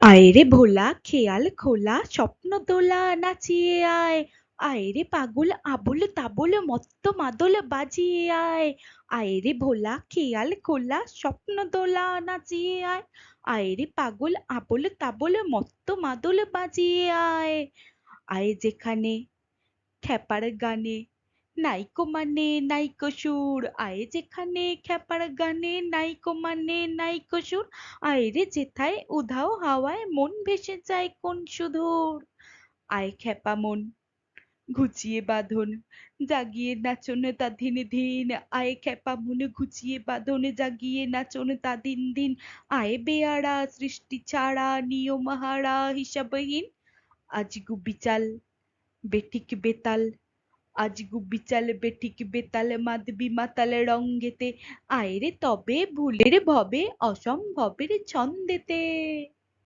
আয় রে ভোলা, খেয়াল খোলা, স্বপ্ন দোলা নাচিয়ে আয়। আয়রে পাগল, আবোল তাবোল, মত্ত মাদল বাজিয়ে আয়। আয় রে ভোলা, খেয়াল খোলা, স্বপ্ন দোলা নাচিয়ে আয়। আয়রে পাগল, আবোল তাবোল, মত্ত মাদল বাজিয়ে আয়। আয় যেখানে, খ্যাপার গানে। নাইকো মানে নাইকো সুর। আয় যেখানে খ্যাপার গানে নাইকো মানে নাইকো সুর। আয় রে যেথায় উধাও হাওয়ায় মন ভেসে যায় কোন সুদূর আয় খ্যাপা মন, ঘুচিয়ে বাঁধন, জাগিয়ে নাচন তা দিন দিন। আয় খ্যাপা মন, ঘুচিয়ে বাঁধন, জাগিয়ে নাচন তা দিন দিন। আয় বেয়ারা সৃষ্টি ছাড়া, নিয়ম হারা, হিসাবহীন। আজ গুবিচাল বেঠিক বেতাল আজ গুবিচাল বেঠিক বেতাল মাদবি মাতাল রঙ্গেতে। আয় রে তবে ভুলের ভবে অসম্ভবের ছন্দেতে।